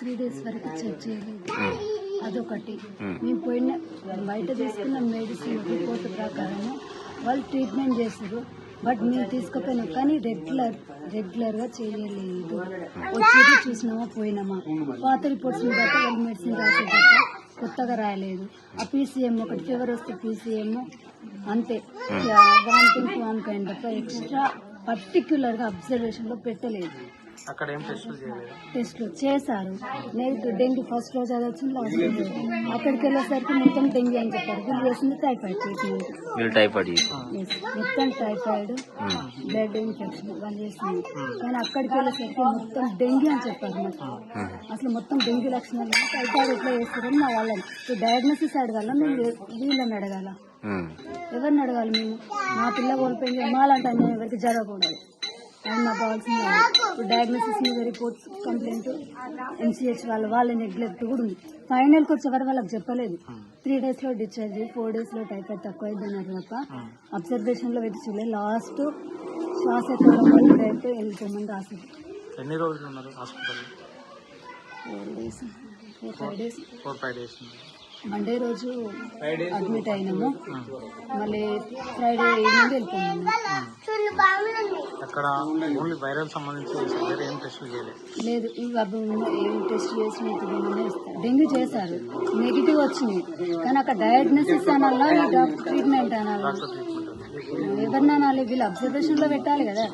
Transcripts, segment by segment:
Three days వరకు check చేయలేదు అదొకటి. మేము పోయిన బయట తీసుకున్న మెడిసిన్ రిపోర్ట్ ప్రకారం వాళ్ళు ట్రీట్మెంట్ చేస్తారు బట్ మేము తీసుకుపోయినాం కానీ రెగ్యులర్ రెగ్యులర్గా చేయలేదు. వచ్చేది చూసినామా పోయినామా? పాత రిపోర్ట్స్ బట్టి వాళ్ళు మెడిసిన్ రాసేదాకా కొత్తగా రాయలేదు. ఆ పీసీఎం ఒకటి ఫీవర్ వస్తే పీసీఎం అంతే. వామిటింగ్ వామ్ కైండ్ తప్ప ఎక్స్ట్రా పర్టిక్యులర్గా అబ్జర్వేషన్లో పెట్టలేదు. అక్కడ ఏం టెస్టులు చేయలేదు. టెస్ట్లు చేశారు. నెగిటివ్ డెంగ్యూ ఫస్ట్ రోజు అది వచ్చింది లాస్ట్ రోజు. అక్కడికి వెళ్ళేసరికి మొత్తం డెంగ్యూ అని చెప్పారు. వీళ్ళు చేసింది టైఫాయిడ్ ట్రీట్మెంట్. టైఫాయిడ్. మొత్తం టైఫాయిడ్ బ్లడ్ ఇన్ఫెక్షన్ వాళ్ళు చేసింది. కానీ అక్కడికి వెళ్ళేసరికి మొత్తం డెంగ్యూ అని చెప్పారు మాకు. అసలు మొత్తం డెంగ్యూ లక్షణాలు. టైఫాయిడ్ ఎట్లా చేస్తారని మా వాళ్ళని డయాగ్నోసిస్ అడగాల మేము? వీళ్ళని అడగాల? ఎవరిని అడగాలి మేము? మా పిల్ల కోల్పోయింది మాలంటే ఎవరికి జరగకూడదు. కావాల్సింది అది. ఇప్పుడు డయాగ్నోసిస్ మీద రిపోర్ట్స్ కంప్లైంట్ ఎంసీహెచ్ వాళ్ళ వాళ్ళ నెగ్లెక్ట్ కూడా ఉంది. ఫైనల్కి వచ్చేవారు వాళ్ళకి చెప్పలేదు. త్రీ డేస్లో డిశ్చార్జ్ ఫోర్ డేస్లో టైఫాయిడ్ తక్కువ అయిందన్నారు తప్ప అబ్జర్వేషన్లో వెతిచలే లాస్ట్ శ్వాస ఎక్కడం వల్ల డైరెక్ట్ వెళ్ళిపోమని రాసింది ఎన్ని రోజులు ఉన్నారు hospital four days four five days four five days Monday రోజు అడ్మిట్ అయినాము. మళ్ళీ ఫ్రైడే ఈవినింగ్ వెళ్ళిపోయాము అక్కడ ఓన్లీ వైరల్ సంబంధించి వేరే ఏం చేయలేదు. లేదు టెస్ట్ ఇస్తారు. డెంగ్యూ చేశారు. నెగిటివ్ వచ్చింది కానీ అక్కడ డయాగ్నోసిస్ అనాలా? డాక్టర్ ట్రీట్మెంట్ అనాలా? ఎవరిని అనాలి వీళ్ళు అబ్జర్వేషన్లో పెట్టాలి కదా.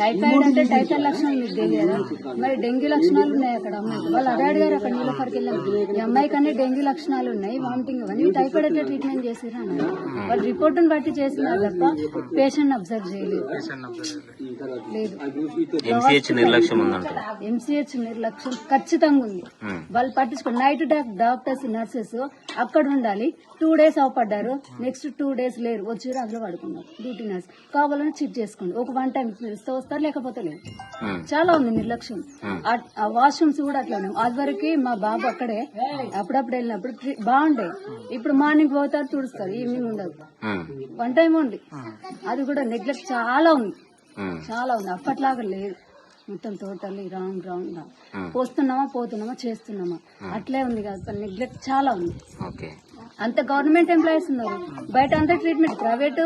టైఫాయిడ్ అంటే టైఫాయిడ్ లక్షణాలు మీకు తెలియదు? మరి డెంగ్యూ లక్షణాలు ఉన్నాయి అక్కడ అమ్మాయికి. వాళ్ళు అదే అడిగారు అక్కడ నీళ్ళఫర్కి వెళ్ళాం ఈ అమ్మాయికి అన్ని డెంగ్యూ లక్షణాలు ఉన్నాయి వామిటింగ్ అని టైఫాయిడ్ ఎట్లా ట్రీట్మెంట్ చేసిరా అన్నారు వాళ్ళు రిపోర్ట్ని బట్టి చేసినారు తప్ప పేషెంట్ అబ్జర్వ్ చేయలేదు. ఎంసీహెచ్ నిర్లక్ష్యం ఎంసీహెచ్ నిర్లక్ష్యం ఖచ్చితంగా ఉంది. వాళ్ళు పట్టించుకో నైట్ డాక్టర్స్ నర్సెస్ అక్కడ ఉండాలి. టూ డేస్ అవపడ్డారు నెక్స్ట్ టూ డేస్ లేరు. వచ్చి అందులో పడుకున్నారు. డ్యూటీ నర్స్ కావాలని చెక్ చేసుకోండి. ఒక వన్ టైం పిలిస్తే వస్తారు లేకపోతే లేదు. చాలా ఉంది నిర్లక్ష్యం. వాష్రూమ్స్ కూడా అట్లానే. అది వరకు మా బాబు అక్కడే అప్పుడప్పుడు వెళ్ళినప్పుడు బాగుండే ఇప్పుడు మార్నింగ్ పోతారు తుడుస్తారు. ఈవినింగ్ ఉండదు. వన్ టైం ఉంది అది కూడా నెగ్లెక్ట్ చాలా ఉంది. చాలా ఉంది. అప్పట్లాగా లేదు. మొత్తం టోటల్లీ రాంగ్ రాంగ్ రాంగ్ పోస్తున్నామా పోతున్నామా చేస్తున్నామా. అట్లే ఉంది కదా. నెగ్లెక్ట్ చాలా ఉంది. ఓకే అంత గవర్నమెంట్ ఎంప్లాయీస్ ఉన్నారు. బయట అంతా ట్రీట్మెంట్ ప్రైవేట్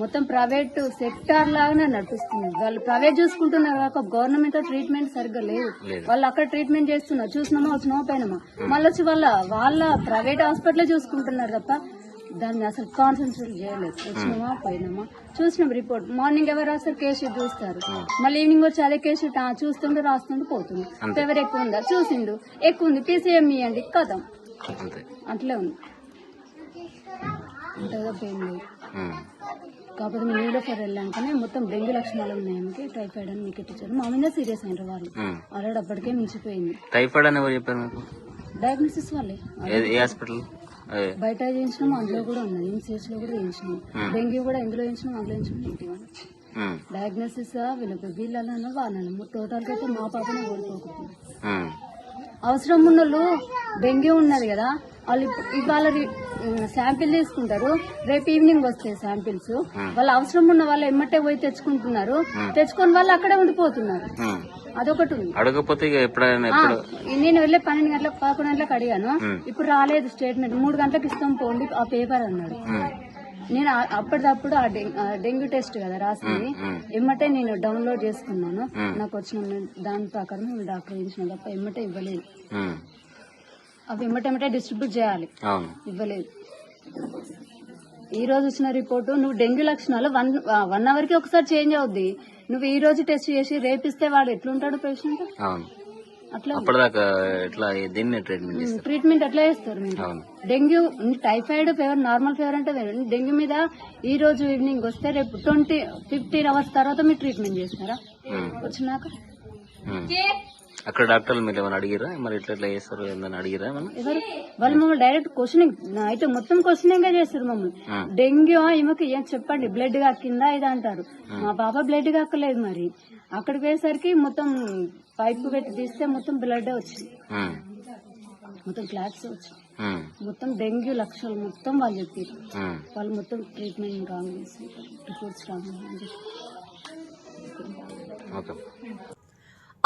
మొత్తం ప్రైవేట్ సెక్టార్ లాగానే నడిపిస్తుంది వాళ్ళు ప్రైవేట్ చూసుకుంటున్నారు కాక గవర్నమెంట్ ట్రీట్మెంట్ సరిగ్గా లేదు. వాళ్ళు అక్కడ ట్రీట్మెంట్ చేస్తున్నారు. చూసినామా వచ్చినామా పోయినామా మళ్ళీ వచ్చి వాళ్ళ వాళ్ళ ప్రైవేట్ హాస్పిటల్ చూసుకుంటున్నారు తప్ప దాన్ని అసలు కాన్సన్ట్రేట్ చేయలేదు. వచ్చినామా పోయినామా? చూసినాం రిపోర్ట్ మార్నింగ్ ఎవరు రాస్తారు? కేసు చూస్తారు. మళ్ళీ ఈవినింగ్ వచ్చి అదే కేసు చూస్తుండే రాస్తుండే పోతుంది ఫీవర్ ఎక్కువ ఉందా? చూసిండు. ఎక్కువ ఉంది. పీసీఎం ఇవ్వండి కథం. అట్లే ఉంది. అంతగా పెయిన్ లేదు. కాకపోతే మేము నీలోఫర్ వెళ్ళాకనే మొత్తం డెంగ్యూ లక్షణాలు ఉన్నాయి ఆమెకి టైఫాయిడ్ అని మీకు ఇచ్చారు మా మీద సీరియస్ అయినారు వాళ్ళు. ఆల్రెడీ అప్పటికే మించిపోయింది. టైఫాయిడ్ అని ఎవరు చెప్పారు మీకు? డయాగ్నోసిస్ వాళ్ళే. ఏ- హాస్పిటల్. బయట చేయించినాం అందులో కూడా ఉన్నది ఎంసీహెచ్లో కూడా చేయించినాం డెంగ్యూ కూడా ఎందులో చేయించినాం అందులో చేయించినాం. డయాగ్నోసిస్ వీళ్ళకి వీళ్ళన్నా వాళ్ళను టోటల్గా అయితే మా పాపనే ఉమ్. అవసరం ఉన్న డెంగ్యూ ఉన్నది కదా. వాళ్ళు ఇవాళ శాంపిల్ తీసుకుంటారు. రేపు ఈవినింగ్ వస్తాయి శాంపిల్స్. వాళ్ళు అవసరం ఉన్న వాళ్ళు ఎమ్మటే పోయి తెచ్చుకుంటున్నారు. తెచ్చుకొని వాళ్ళు అక్కడే ఉండిపోతున్నారు. అదొకటి ఉంది. అడగకపోతే నేను వెళ్ళే పన్నెండు గంటలకు పదకొండు గంటలకు అడిగాను. ఇప్పుడు రాలేదు స్టేట్మెంట్. మూడు గంటలకు ఇస్తాం పోండి ఆ పేపర్ అన్నాడు. నేను అప్పటిదప్పుడు ఆ డెంగ్యూ టెస్ట్ కదా రాసింది. ఎమ్మటే నేను డౌన్లోడ్ చేసుకున్నాను. నాకు వచ్చిన దాని ప్రకారం డాక్టర్ ఇచ్చిన తప్ప ఎమ్మటే ఇవ్వలేదు. అవి ఎమ్మటెమ్మటే డిస్ట్రిబ్యూట్ చేయాలి. అవును. ఇవ్వలేదు. ఈ రోజు వచ్చిన రిపోర్టు నువ్వు డెంగ్యూ లక్షణాలు వన్ వన్ అవర్కి ఒకసారి చేంజ్ అవుద్ది. నువ్వు ఈ రోజు టెస్ట్ చేసి రేపిస్తే వాడు ఎట్లుంటాడు పేషెంట్? అవును. అట్లా ట్రీట్మెంట్ ఎట్లా చేస్తారు? Dengue typhoid fever normal fever అంటే వేరు. డెంగ్యూ మీద ఈ రోజు ఈవినింగ్ వస్తే రేపు ట్వంటీ ఫిఫ్టీన్ అవర్స్ తర్వాత మీరు ట్రీట్మెంట్ చేస్తారా. వచ్చినాక. అక్కడ డాక్టర్లు మీరు ఏమైనా అడిగిరా? మరి ఎట్లా ఎట్లా చేస్తారు? ఏందని అడిగిరా ఏమన్నా ఎవరు? వాళ్ళు మమ్మల్ని డైరెక్ట్ క్వశ్చనింగ్ అయితే మొత్తం క్వశ్చనింగ్ చేస్తారు మమ్మల్ని. డెంగ్యూ ఈమెకి ఏం చెప్పండి? బ్లడ్ కాకిందా ఇది అంటారు. మా బాబా బ్లడ్ కాకలేదు మరి. అక్కడికి పోయేసరికి మొత్తం పైప్ పెట్టి తీస్తే మొత్తం బ్లడ్ వచ్చింది. మొత్తం క్లాట్స్ వచ్చింది. మొత్తం డెంగ్యూ లక్షలు మొత్తం వాళ్ళు చెప్పారు. వాళ్ళు మొత్తం ట్రీట్మెంట్ రాంగ్ రిపోర్ట్స్ రాంగ్ అని